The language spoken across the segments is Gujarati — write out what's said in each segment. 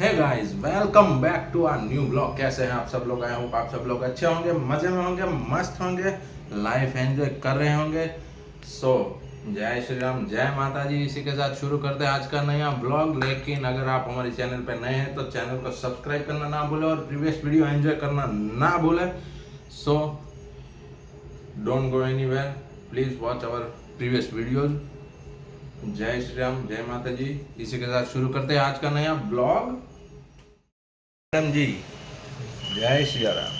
Hi guys welcome back to our new blog कैसे हैं आप सब लोग? आए होप आप सब लोग अच्छे होंगे मज़े में होंगे मस्त होंगे लाइफ एंजॉय कर रहे होंगे। सो so, जय श्री राम जय माता जी इसी के साथ शुरू करते हैं आज का नया ब्लॉग लेकिन अगर आप हमारे चैनल पर नए हैं तो चैनल को सब्सक्राइब करना ना भूलें और प्रीवियस वीडियो एंजॉय करना ना भूलें। So don't go anywhere please watch our previous videos जय श्री राम जय माता जी इसी के साथ शुरू करते हैं आज का नया ब्लॉग મેડમજી જય સિયારામ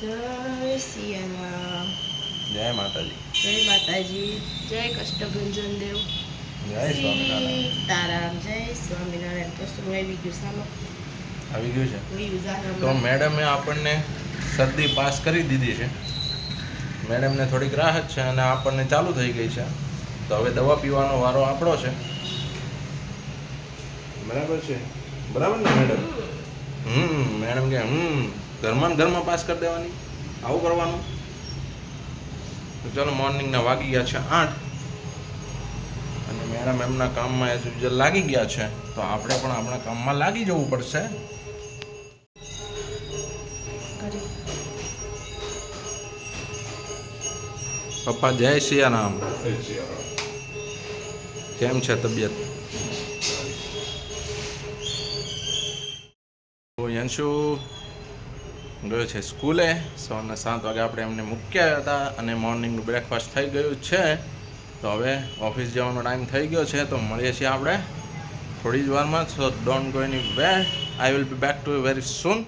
જય સિયારામ જય માતાજી. જય માતાજી જય કષ્ટભંજન દેવ. જય સ્વામિનારાયણ. જય સ્વામિનારાયણ. તો શું આવી ગયું સામે? આવી ગયું છે. તો મેડમે આપણને શરદી પાસ કરી દીધી છે. મેડમને થોડીક રાહત છે અને આપણને ચાલુ થઈ ગઈ છે. તો હવે દવા પીવાનો વારો આપણો છે. બરાબર છે? બરાબર ને મેડમ? હમ મેડમ કે હમ ઘરમાં ઘરમાં પાસ કરી દેવાની. આવું કરવાનું. તો ચલો મોર્નિંગના વાગી ગયા છે આઠ. અને મેડમ એમના કામમાં એઝ યુઝલ લાગી ગયા છે. તો આપણે પણ આપણા કામમાં લાગી જવું પડશે. પપ્પા જય સિયારામ. કેમ છે તબિયત? અંશુ, ગયો છે સ્કૂલે. સવારના સાત વાગે આપણે એમને મૂક્યા હતા અને મોર્નિંગનું બ્રેકફાસ્ટ થઈ ગયું છે. તો હવે ઓફિસ જવાનો ટાઈમ થઈ ગયો છે, તો મળીએ છીએ આપણે થોડી જ વારમાં. So don't go any I will be back to you very soon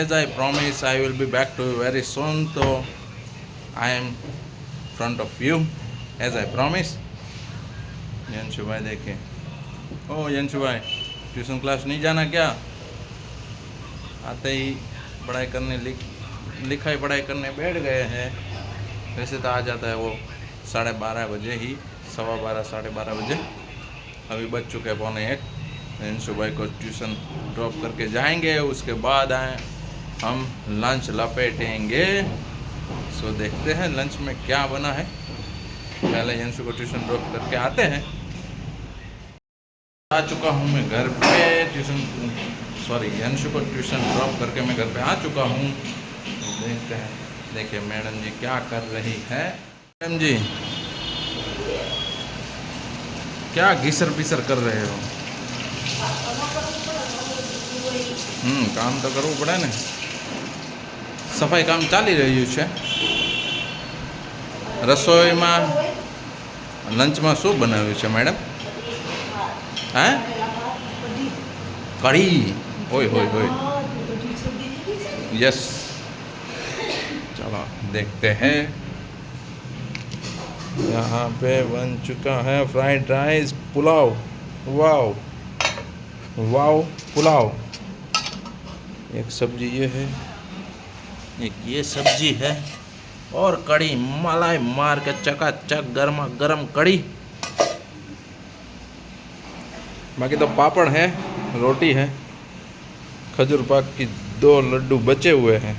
as I promise I will be back to you very soon તો I am front of you as I promise યંશુભાઈ દેખે ઓ યંશુભાઈ ટ્યુશન ક્લાસ નહીં જાના ક્યાં आते ही पढ़ाई करने लिख लिखाई पढ़ाई करने बैठ गए हैं। वैसे तो आ जाता है वो साढ़े बारह बजे ही, सवा बारह, साढ़े बारह बजे। अभी बज चुके हैं पौने एक यंशु भाई को ट्यूशन ड्रॉप करके जाएँगे, उसके बाद आए, हम लंच लपेटेंगे। सो देखते हैं लंच में क्या बना है। पहले यंशु को ट्यूशन ड्रॉप करके आते हैं। आ चुका हूँ मैं घर पे, ट्यूशन सॉरी यंशु को ट्यूशन ड्रॉप करके मैं घर पे आ चुका हूँ तो देखते हैं देखिए मैडम जी क्या कर रही है मैडम जी क्या घिसर पिसर कर रहे हो હમ કામ તો કરવું પડે ને સફાઈ કામ ચાલી રહ્યું છે રસોઈમાં લંચમાં શું બનાવ્યું છે મેડમ હે કઢી હોય હોય હોય यस चलो देखते हैं यहाँ पे बन चुका है fried rice pulao wow wow pulao एक सब्जी ये है एक ये सब्जी है और कड़ी मलाई मार के चकाचक गर्मा गर्म कड़ी बाकी तो पापड़ है रोटी है खजूर पाक की दो लड्डू बचे हुए हैं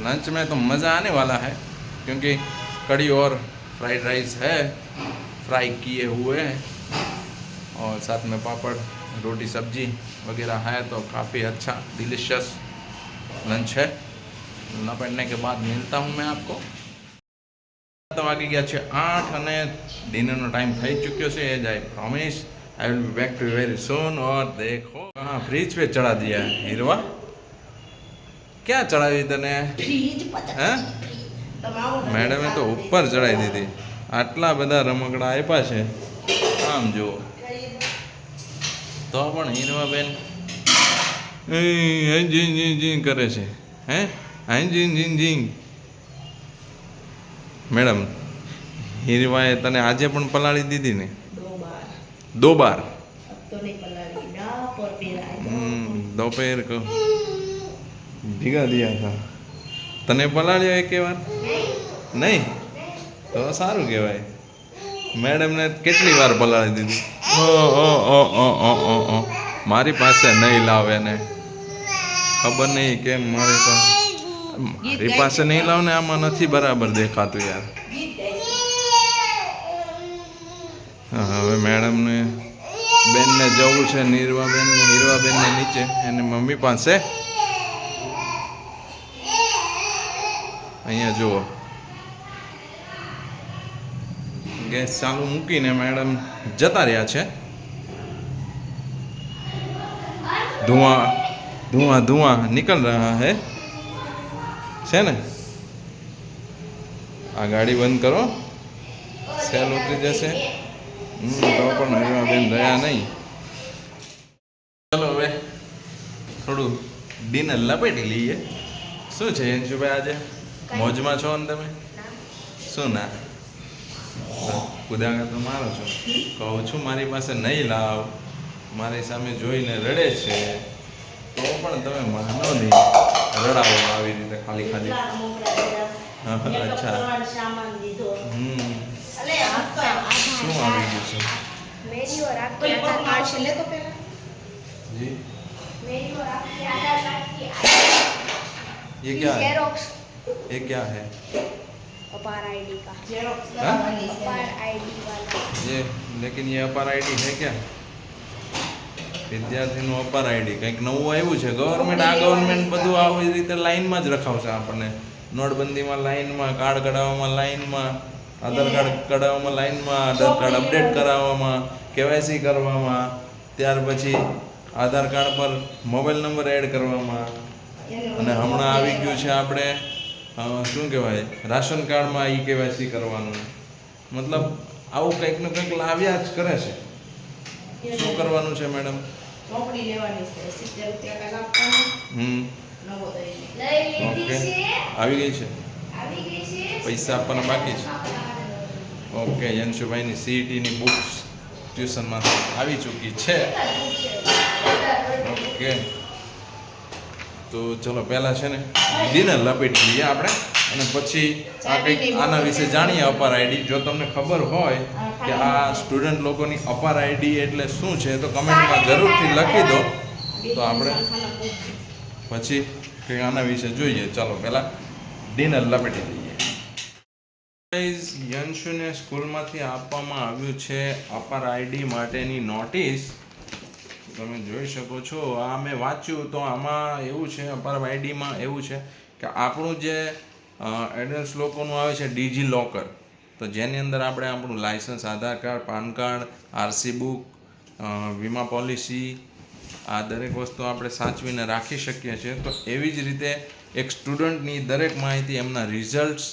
लंच में तो मज़ा आने वाला है क्योंकि कड़ी और फ्राइड राइस है फ्राई किए हुए हैं और साथ में पापड़ रोटी सब्जी वगैरह है तो काफ़ी अच्छा डिलीशियस लंच है લપેટને કે બાદ મિલતા હું મેં આપકો તો વાગી ગયા છે આઠ અને ડિનરનો ટાઈમ થઈ ચૂક્યો છે એજ આઈ promise I will be back to very soon और देखो हाँ फ्रिज पे चढ़ा दिया है हीरवा क्या चढ़ावी तने ફ્રીજ હે મેડમે તો ઉપર ચડાવી દીધી આટલા બધા રમકડા આપ્યા છે આમ જુઓ તો પણ હીરવાબેન એ હે જી જી જી કરે છે હે હાઈ જી જી જી મેડમ હીરવાએ તને આજે પણ પલાળી દીધી ને દો બાર દો બાર अब तो नहीं पलाड़ी ना पर पेराए हम्म, दोपहर को भीगा दिया था તને પલાળ્યો એક વાર નહીં તો સારું કહેવાય મેડમને કેટલી વાર પલાળી દીધી ઓ ઓ ઓ ઓ ઓ ઓ ઓ મારી પાસે નહીં લાવે ને ખબર નહીં કેમ મારી પાસે મારી પાસે નહીં લાવ ને આમાં નથી બરાબર દેખાતું યાર ગીત ગાય હા, હવે મેડમને, બેનને જવું છે નીરવાબેન નીરવાબેનને નીચે, એની મમ્મી પાસે. અહીંયા જુઓ. ગેસ ચાલુ મૂકીને મેડમ જતા રહ્યા છે. ધુઆ ધુઆ ધુઆ નીકળ રહ્યા હે. છે ને? આ ગાડી બંધ કરો. સેલ ઉતરી જશે. તો પણ હીરાબેન રહ્યા નહીં ચલો હવે થોડું ડિનર લપેટી લઈએ. શું છે અંશુભાઈ આજે? મોજમાં છો ને તમે? શું ના? કુદાકા તો મારો છો. કહું છું મારી પાસે નહીં લાવ. મારી સામે જોઈને રડે છે. તો પણ તમે માનો નહીં રડાવો આવી રીતે ખાલી ખાલી. અચ્છા. શું આવી ગયું છે मेरी और आपके आधार कार्ड से ले तो पहले જી मेरी और आपके आधार कार्ड की ये क्या है जेरोक्स ये क्या है अपार आईडी का हाँ? अपार आईडी वाला ये लेकिन ये अपार आईडी है क्या વિદ્યાર્થીનું અપાર આઈડી કંઈક નવું આવ્યું છે ગવર્મેન્ટ આ ગવર્મેન્ટ બધું આવી રીતે લાઈનમાં જ રખાવશે આપણને નોટબંધીમાં લાઈનમાં કાર્ડ કઢાવવામાં લાઈનમાં આધાર કાર્ડ કઢાવવામાં લાઈનમાં આધાર કાર્ડ અપડેટ કરાવવામાં કેવાયસી કરવામાં ત્યાર પછી આધાર કાર્ડ પર મોબાઈલ નંબર એડ કરવામાં. અને હમણાં આવી ગયું છે આપણે શું કહેવાય રાશન કાર્ડમાં ઈ કેવાયસી કરવાનું. મતલબ આવું કંઈક ને કંઈક લાવ્યા જ કરે છે. શું કરવાનું છે મેડમ ચોપડી લેવાની છે. સિત્તેર રૂપિયા આપવાના હમ. આવી ગઈ છે. પૈસા આપવાના બાકી છે. ઓકે યંશુભાઈની સીઈટીની બુક્સ ટ્યુશનમાં આવી ચૂકી છે. ઓકે તો ચલો પહેલાં છે ને ડિનર લપેટી લઈએ આપણે. અને પછી આ કંઈક આના વિશે જાણીએ અપાર આઈડી જો તમને ખબર હોય કે આ સ્ટુડન્ટ લોકોની અપાર આઈડી એટલે શું છે તો કમેન્ટમાં જરૂરથી લખી દો. તો આપણે પછી કંઈક આના વિશે જોઈએ. ચાલો પહેલાં ડિનર લપેટી લઈએ. યંશુને સ્કૂલમાંથી આપવામાં આવ્યું છે અપાર આઈડી માટેની નોટિસ. તમે જોઈ શકો છો, આ મેં વાંચ્યું તો આમાં એવું છે, અપાર આઈડીમાં એવું છે કે આપણું જે એડલ્ટ લોકોનું આવે છે ડીજી લોકર તો જેની અંદર આપણે આપણું licence Aadhaar card, PAN card RC book વીમા પોલિસી આ દરેક વસ્તુ આપણે સાચવીને રાખી શકીએ છીએ. તો એવી જ રીતે એક સ્ટુડન્ટની દરેક માહિતી એમના રિઝલ્ટ્સ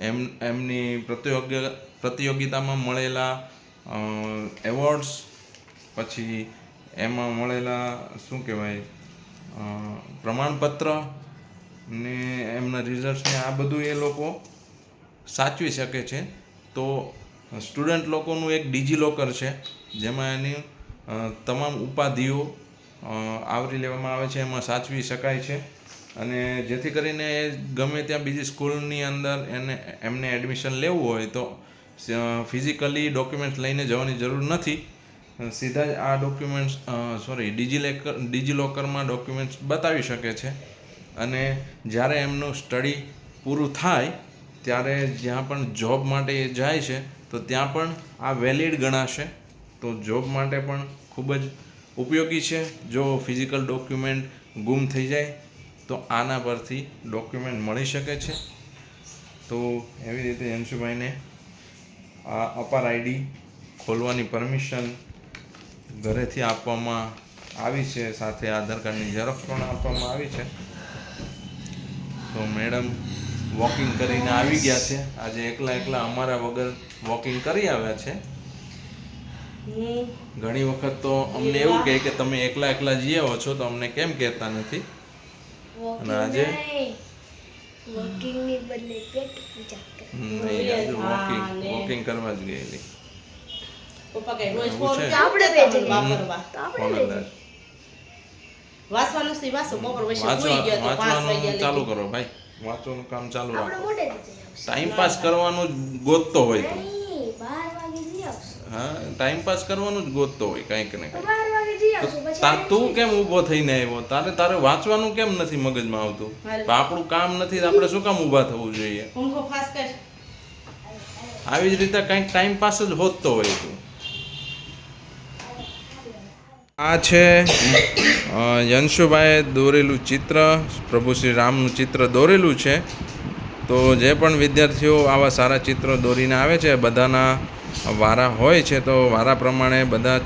એમ, એમની પ્રતિયોગ્ય, પ્રતિયોગિતામાં મળેલા એવોર્ડ્સ પછી એમાં મળેલા, શું કહેવાય પ્રમાણપત્ર ને એમના રિઝલ્ટ્સને આ બધું એ લોકો સાચવી શકે છે. તો સ્ટુડન્ટ લોકોનું એક ડિજિલોકર છે, જેમાં એની તમામ ઉપાધિઓ આવરી લેવામાં આવે છે, એમાં સાચવી શકાય છે. અને જેથી કરીને ગમે ત્યાં બીજી સ્કૂલની અંદર એને, એમને એડમિશન લેવું હોય તો ફિઝિકલી ડોક્યુમેન્ટ્સ લઈને જવાની જરૂર નથી. સીધા જ આ ડોક્યુમેન્ટ્સ સોરી ડિજીલેકર ડિજીલોકરમાં ડોક્યુમેન્ટ્સ બતાવી શકે છે. અને જ્યારે એમનું સ્ટડી પૂરું થાય, ત્યારે જ્યાં પણ જોબ માટે એ જાય છે, તો ત્યાં પણ આ વેલિડ ગણાશે. તો જોબ માટે પણ ખૂબ જ ઉપયોગી છે. જો ફિઝિકલ ડોક્યુમેન્ટ ગુમ થઈ જાય તો આના પરથી ડોક્યુમેન્ટ મળી શકે છે. તો એવી રીતે અંશુભાઈને આ અપાર આઈડી ખોલવાની પરમિશન ઘરેથી આપવામાં આવી છે. સાથે આધાર કાર્ડની ઝેરોક્ષ પણ આપવામાં આવી છે. તો મેડમ વોકિંગ કરીને આવી ગયા છે. આજે એકલા એકલા અમારા વગર વોકિંગ કરી આવ્યા છે. ઘણી વખત તો અમને એવું કહે કે તમે એકલા એકલા જઈ આવો છો તો અમને કેમ કહેતા નથી? અને આજે? વોકિંગની બદલે પેટ પૂજા નહીં આજે વોકિંગ વોકિંગ કરવા જ ગયેલી. પપ્પા કઈ રોજ? રૂપિયા આપણે બે વાપરવા? તો આપણે લઈ વાસવાનું સી વાસો બપોર પછી વાંચવા ગયો તો પાંચ વાંચવાનું વાગ્યા ચાલુ કરો ભાઈ. વાંચવાનું કામ ચાલુ આપણે રાખો. ટાઈમ પાસ કરવાનું જ ગોતતો હોય તો. હા ટાઈમ પાસ કરવાનું જ ગોતતો હોય કંઈક ને કંઈક. તા કેમ ઊભો થઈને આવ્યો? તારે તારે વાંચવાનું કેમ નથી મગજમાં આવતું? આપણું કામ નથી આપણે શું કામ ઊભા થવું જોઈએ? આવી જ રીતે કંઈક ટાઈમ પાસ જ હોતતો હોય તું. આ છે યંશુભાઈ યંશુભાઈએ દોરેલું ચિત્ર પ્રભુ શ્રી રામનું ચિત્ર દોરેલું છે. તો જે પણ વિદ્યાર્થીઓ આવા સારા ચિત્રો દોરીને આવે છે બધાના વારા હોય છે તો વારા પ્રમાણે બધા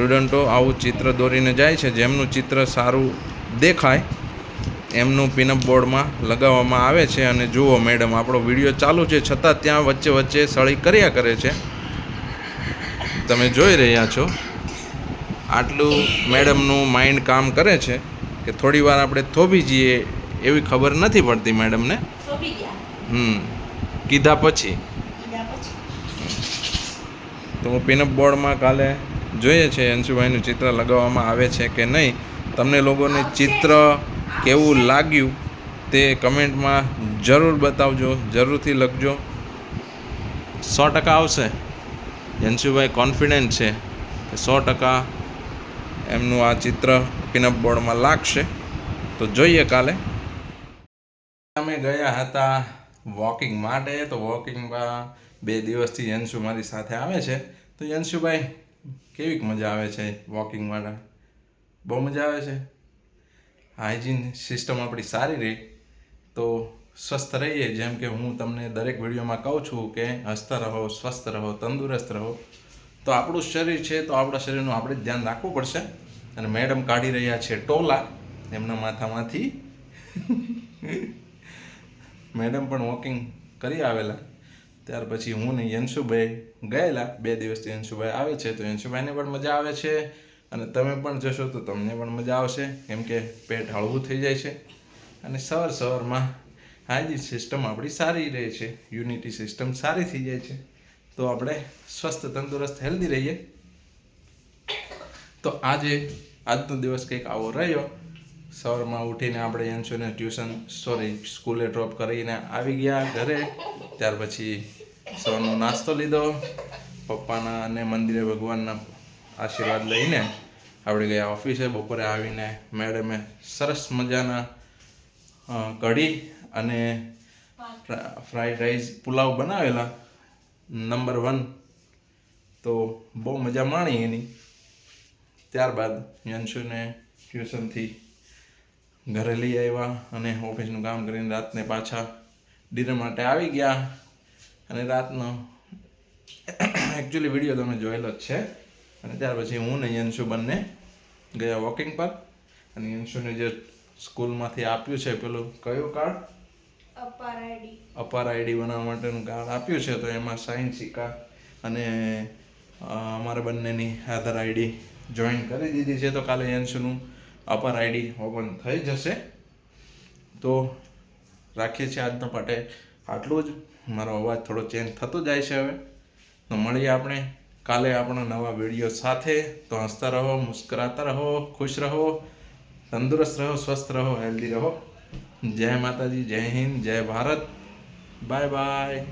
સ્ટુડન્ટો આવું ચિત્ર દોરીને જાય છે જેમનું ચિત્ર સારું દેખાય એમનું પિનઅપ બોર્ડમાં લગાવવામાં આવે છે. અને જુઓ મેડમ આપણો વીડિયો ચાલુ છે છતાં ત્યાં વચ્ચે વચ્ચે સળી કર્યા કરે છે. તમે જોઈ રહ્યા છો આટલું મેડમનું માઇન્ડ કામ કરે છે કે થોડી વાર આપણે થોભી જઈએ એવી ખબર નથી પડતી મેડમને. હમ કીધા પછી. તો હું પિનઅપ બોર્ડમાં કાલે જોઈએ છે અંશુભાઈનું ચિત્ર લગાવવામાં આવે છે કે નહીં. તમને લોકોને ચિત્ર કેવું લાગ્યું તે કમેન્ટમાં જરૂર બતાવજો, જરૂરથી લખજો. સો ટકા આવશે. અંશુભાઈ કોન્ફિડન્ટ છે કે સો ટકા એમનું આ ચિત્ર પિનઅપ બોર્ડમાં લાગશે. તો જોઈએ કાલે. અમે ગયા હતા વોકિંગ માટે. તો વોકિંગમાં બે દિવસથી યંશુ મારી સાથે આવે છે. તો યંશુભાઈ કેવીક મજા આવે છે વોકિંગવાળા બહુ મજા આવે છે? હાઇજીન સિસ્ટમ આપણી સારી રહે. તો સ્વસ્થ રહીએ, જેમ કે હું તમને દરેક વિડીયોમાં કહું છું કે હસતા રહો, સ્વસ્થ રહો, તંદુરસ્ત રહો. તો આપણું શરીર છે, તો આપણા શરીરનું આપણે જ ધ્યાન રાખવું પડશે. અને મેડમ કાઢી રહ્યા છે ટોલા, એમના માથામાંથી. મેડમ પણ વોકિંગ કરી આવેલા. ત્યાર પછી હું ને યંશુભાઈ ગયેલા. બે દિવસથી યંશુભાઈ આવે છે. તો યંશુભાઈને પણ મજા આવે છે. અને તમે પણ જશો તો તમને પણ મજા આવશે. કેમ કે પેટ હળવું થઈ જાય છે. અને સવાર સવારમાં હાઇજીન સિસ્ટમ આપણી સારી રહે છે. યુનિટી સિસ્ટમ સારી થઈ જાય છે. તો આપણે સ્વસ્થ, તંદુરસ્ત, હેલ્ધી રહીએ. તો આજે આજનો દિવસ કંઈક આવો રહ્યો. સવારમાં ઉઠીને આપણે યંશુને ટ્યુશન, સોરી, સ્કૂલે ડ્રોપ કરીને આવી ગયા ઘરે. ત્યાર પછી સવારનો નાસ્તો લીધો. પપ્પાના અને મંદિરે ભગવાનના આશીર્વાદ લઈને આપણે ગયા ઓફિસે. બપોરે આવીને મેડમે સરસ મજાના કઢી અને ફ્રાઈડ રાઈસ પુલાવ બનાવેલા. નંબર વન તો બહુ મજા માણી એની. ત્યારબાદ યંશુને ટ્યુશનથી ઘરે લઈ આવ્યા અને ઓફિસનું કામ કરીને રાતને પાછા ડિનર માટે આવી ગયા. અને રાતનો એકચ્યુઅલી વીડિયો તમે જોયેલો જ છે. અને ત્યાર પછી હું ને યંશુ બંને ગયા વોકિંગ પર. અને યંશુને જે સ્કૂલમાંથી આપ્યું છે પેલું કયું કાર્ડ અપાર આઈડી બનાવવા માટેનું કાર્ડ આપ્યું છે તો એમાં સાઇન સિક્કા અને અમારે અમારા બંનેની આધાર આઈડી જોઈન કરી દીધી છે તો કાલે યંશુનું અપાર આઈડી ઓપન થઈ જશે. તો રાખીએ છીએ આજના માટે આટલું જ. મારો અવાજ થોડો ચેન્જ થતો જાય છે હવે. તો મળીએ આપણે. કાલે આપણા નવા વીડિયો સાથે. તો હસતા રહો, મુસ્કરાતા રહો, ખુશ રહો, તંદુરસ્ત રહો, સ્વસ્થ રહો હેલ્ધી રહો. જય માતાજી, જય હિન્દ, જય ભારત. Bye bye